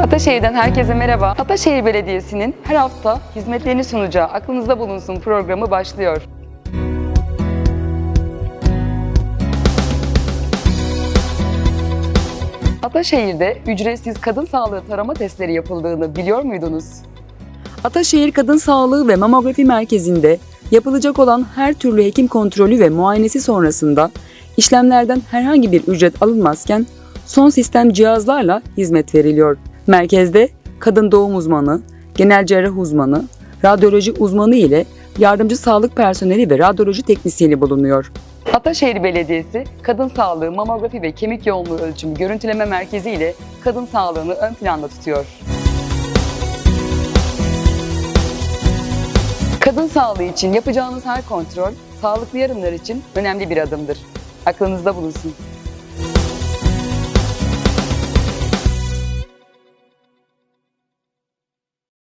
Ataşehir'den herkese merhaba. Ataşehir Belediyesi'nin her hafta hizmetlerini sunacağı Aklınızda Bulunsun programı başlıyor. Ataşehir'de ücretsiz kadın sağlığı tarama testleri yapıldığını biliyor muydunuz? Ataşehir Kadın Sağlığı ve Mamografi Merkezi'nde yapılacak olan her türlü hekim kontrolü ve muayenesi sonrasında işlemlerden herhangi bir ücret alınmazken son sistem cihazlarla hizmet veriliyor. Merkezde kadın doğum uzmanı, genel cerrah uzmanı, radyoloji uzmanı ile yardımcı sağlık personeli ve radyoloji teknisyeni bulunuyor. Ataşehir Belediyesi Kadın Sağlığı, Mamografi ve Kemik Yoğunluğu Ölçümü Görüntüleme Merkezi ile kadın sağlığını ön planda tutuyor. Kadın sağlığı için yapacağınız her kontrol, sağlıklı yarınlar için önemli bir adımdır. Aklınızda bulunsun.